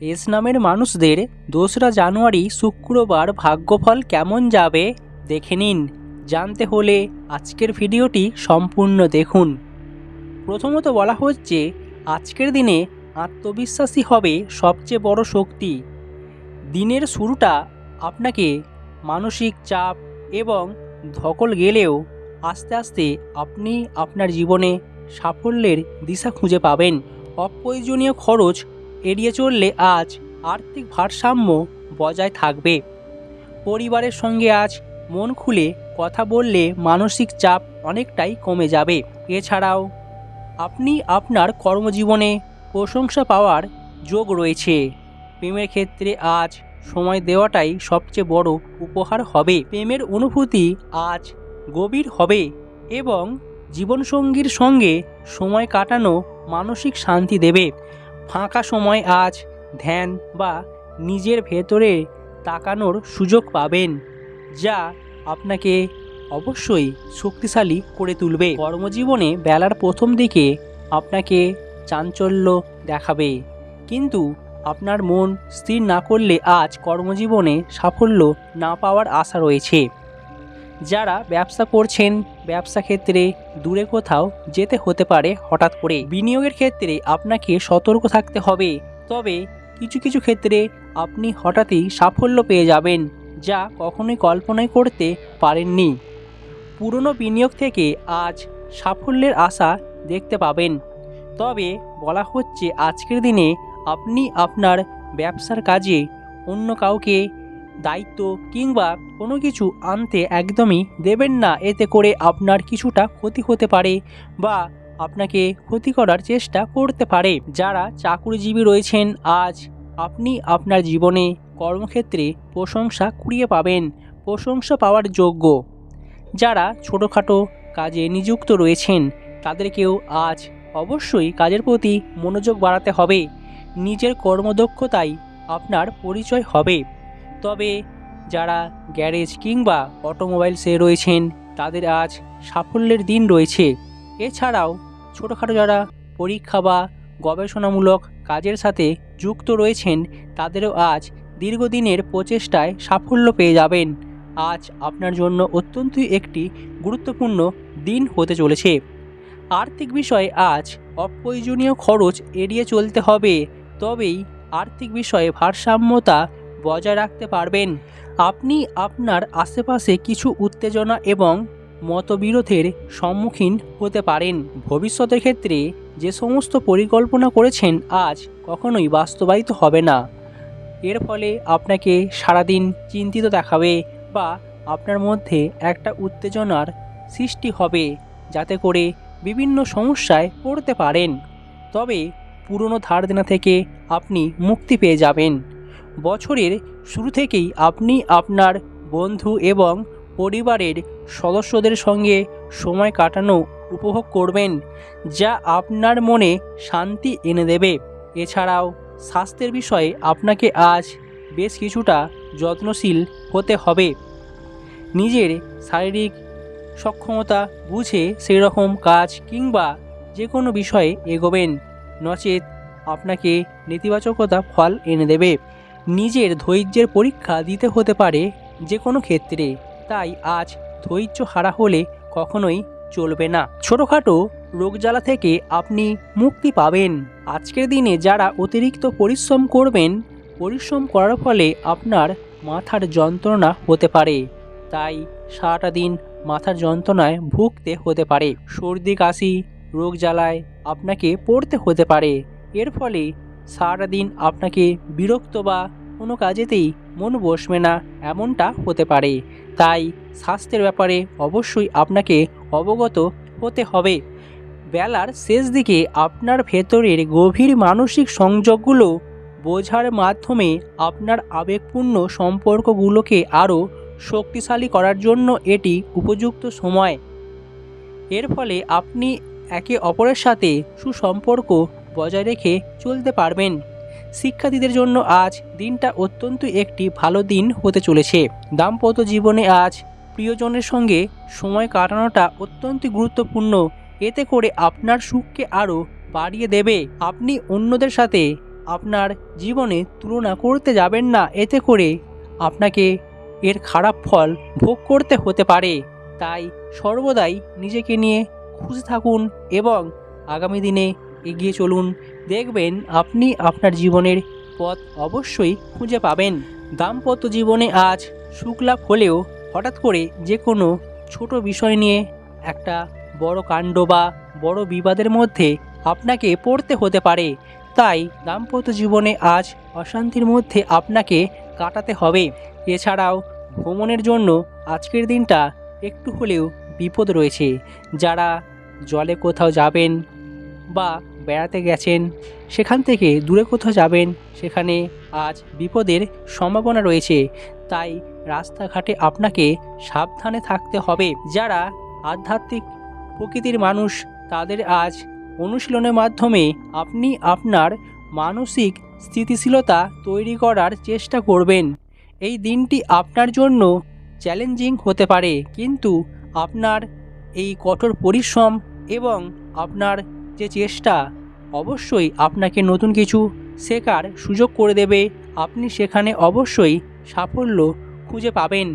S নামের মানুষদের দোসরা জানুয়ারি শুক্রবার ভাগ্যফল কেমন যাবে দেখে নিন। জানতে হলে আজকের ভিডিওটি সম্পূর্ণ দেখুন। প্রথমত বলা হচ্ছে, আজকের দিনে আত্মবিশ্বাসী হবে সবচেয়ে বড় শক্তি। দিনের শুরুটা আপনাকে মানসিক চাপ এবং ধকল গেলেও আস্তে আস্তে আপনি আপনার জীবনে সাফল্যের দিশা খুঁজে পাবেন। অপ্রয়োজনীয় খরচ এড়িয়ে চললে আজ আর্থিক ভারসাম্য বজায় থাকবে। পরিবারের সঙ্গে আজ মন খুলে কথা বললে মানসিক চাপ অনেকটাই কমে যাবে। এছাড়াও আপনি আপনার কর্মজীবনে প্রশংসা পাওয়ার যোগ রয়েছে। প্রেমের ক্ষেত্রে আজ সময় দেওয়াটাই সবচেয়ে বড় উপহার হবে। প্রেমের অনুভূতি আজ গভীর হবে এবং জীবনসঙ্গীর সঙ্গে সময় কাটানো মানসিক শান্তি দেবে। ফাঁকা সময় আজ ধ্যান বা নিজের ভেতরে তাকানোর সুযোগ পাবেন, যা আপনাকে অবশ্যই শক্তিশালী করে তুলবে। কর্মজীবনে বেলার প্রথম দিকে আপনাকে চাঞ্চল্য দেখাবে, কিন্তু আপনার মন স্থির না করলে আজ কর্মজীবনে সাফল্য না পাওয়ার আশা রয়েছে। যারা ব্যবসা করছেন ব্যবসা ক্ষেত্রে দূরে কোথাও যেতে হতে পারে হঠাৎ করে। বিনিয়োগের ক্ষেত্রে আপনাকে সতর্ক থাকতে হবে। তবে কিছু কিছু ক্ষেত্রে আপনি হঠাৎই সাফল্য পেয়ে যাবেন, যা কখনোই কল্পনাই করতে পারেননি। পুরনো বিনিয়োগ থেকে আজ সাফল্যের আশা দেখতে পাবেন। তবে বলা হচ্ছে, আজকের দিনে আপনি আপনার ব্যবসার কাজে অন্য কাউকে দায়িত্ব কিংবা কোনো কিছু আনতে একদমই দেবেন না। এতে করে আপনার কিছুটা ক্ষতি হতে পারে বা আপনাকে ক্ষতি করার চেষ্টা করতে পারে। যারা চাকুরিজীবী রয়েছেন, আজ আপনি আপনার জীবনে কর্মক্ষেত্রে প্রশংসা কুড়িয়ে পাবেন, প্রশংসা পাওয়ার যোগ্য। যারা ছোটোখাটো কাজে নিযুক্ত রয়েছেন, তাদেরকেও আজ অবশ্যই কাজের প্রতি মনোযোগ বাড়াতে হবে। নিজের কর্মদক্ষতাই আপনার পরিচয় হবে। তবে যারা গ্যারেজ কিংবা অটোমোবাইলসে রয়েছেন, তাদের আজ সাফল্যের দিন রয়েছে। এছাড়াও ছোটোখাটো যারা পরীক্ষা বা গবেষণামূলক কাজের সাথে যুক্ত রয়েছেন, তাদেরও আজ দীর্ঘদিনের প্রচেষ্টায় সাফল্য পেয়ে যাবেন। আজ আপনার জন্য অত্যন্তই একটি গুরুত্বপূর্ণ দিন হতে চলেছে। আর্থিক বিষয়ে আজ অপ্রয়োজনীয় খরচ এড়িয়ে চলতে হবে, তবেই আর্থিক বিষয়ে ভারসাম্যতা বজায় রাখতে পারবেন। আপনি আপনার আশেপাশে কিছু উত্তেজনা এবং মতবিরোধের সম্মুখীন হতে পারেন। ভবিষ্যতের ক্ষেত্রে যে সমস্ত পরিকল্পনা করেছেন আজ কখনোই বাস্তবায়িত হবে না। এর ফলে আপনাকে সারাদিন চিন্তিত দেখাবে বা আপনার মধ্যে একটা উত্তেজনার সৃষ্টি হবে, যাতে করে বিভিন্ন সমস্যায় পড়তে পারেন। তবে পুরনো ধার দেনা থেকে আপনি মুক্তি পেয়ে যাবেন। বছরের শুরু থেকেই আপনি আপনার বন্ধু এবং পরিবারের সদস্যদের সঙ্গে সময় কাটানো উপভোগ করবেন, যা আপনার মনে শান্তি এনে দেবে। এছাড়াও, স্বাস্থ্যের বিষয়ে আপনাকে আজ বেশ কিছুটা যত্নশীল হতে হবে। নিজের শারীরিক সক্ষমতা বুঝে সেই রকম কাজ কিংবা যে কোনো বিষয়ে এগোবেন, নচেত আপনাকে নেতিবাচকতা ফল এনে দেবে। নিজের ধৈর্যের পরীক্ষা দিতে হতে পারে যে কোনো ক্ষেত্রে। তাই আজ ধৈর্য হারা হলে কখনোই চলবে না। ছোটোখাটো রোগজ্বালা থেকে আপনি মুক্তি পাবেন। আজকের দিনে যারা অতিরিক্ত পরিশ্রম করবেন, পরিশ্রম করার ফলে আপনার মাথার যন্ত্রণা হতে পারে। তাই সারাটা দিন মাথার যন্ত্রণায় ভুগতে হতে পারে। সর্দি, কাশি, রোগ জ্বালায় আপনাকে পড়তে হতে পারে। এর ফলে সারাটা দিন আপনাকে বিরক্ত বা কোনো কাজেতেই মন বসবে না এমনটা হতে পারে। তাই স্বাস্থ্যের ব্যাপারে অবশ্যই আপনাকে অবগত হতে হবে। বেলার শেষ দিকে আপনার ভেতরের গভীর মানসিক সংযোগগুলো বোঝার মাধ্যমে আপনার আবেগপূর্ণ সম্পর্কগুলোকে আরও শক্তিশালী করার জন্য এটি উপযুক্ত সময়। এর ফলে আপনি একে অপরের সাথে সুসম্পর্ক বজায় রেখে চলতে পারবেন। শিক্ষার্থীদের জন্য আজ দিনটা অত্যন্ত একটি ভালো দিন হতে চলেছে। দাম্পত্য জীবনে আজ প্রিয়জনের সঙ্গে সময় কাটানোটা অত্যন্ত গুরুত্বপূর্ণ। এতে করে আপনার সুখকে আরও বাড়িয়ে দেবে। আপনি অন্যদের সাথে আপনার জীবনে তুলনা করতে যাবেন না। এতে করে আপনাকে এর খারাপ ফল ভোগ করতে হতে পারে। তাই সর্বদাই নিজেকে নিয়ে খুশি থাকুন এবং আগামী দিনে এগিয়ে চলুন। দেখবেন আপনি আপনার জীবনের পথ অবশ্যই খুঁজে পাবেন। দাম্পত্য জীবনে আজ সুখলাভ হলেও হঠাৎ করে যে কোনো ছোট বিষয় নিয়ে একটা বড় কাণ্ড বা বড় বিবাদের মধ্যে আপনাকে পড়তে হতে পারে। তাই দাম্পত্য জীবনে আজ অশান্তির মধ্যে আপনাকে কাটাতে হবে। এছাড়াও ভ্রমণের জন্য আজকের দিনটা একটু হলেও বিপদ রয়েছে। যারা জলে কোথাও যাবেন বা বেড়াতে গেছেন, সেখান থেকে দূরে কোথাও যাবেন, সেখানে আজ বিপদের সম্ভাবনা রয়েছে। তাই রাস্তাঘাটে আপনাকে সাবধানে থাকতে হবে। যারা আধ্যাত্মিক প্রকৃতির মানুষ, তাদের আজ অনুশীলনের মাধ্যমে আপনি আপনার মানসিক স্থিতিশীলতা তৈরি করার চেষ্টা করবেন। এই দিনটি আপনার জন্য চ্যালেঞ্জিং হতে পারে, কিন্তু আপনার এই কঠোর পরিশ্রম এবং আপনার যে চেষ্টা অবশ্যই আপনাকে নতুন কিছু শেখার সুযোগ করে দেবে। আপনি সেখানে অবশ্যই সাফল্য খুঁজে পাবেন।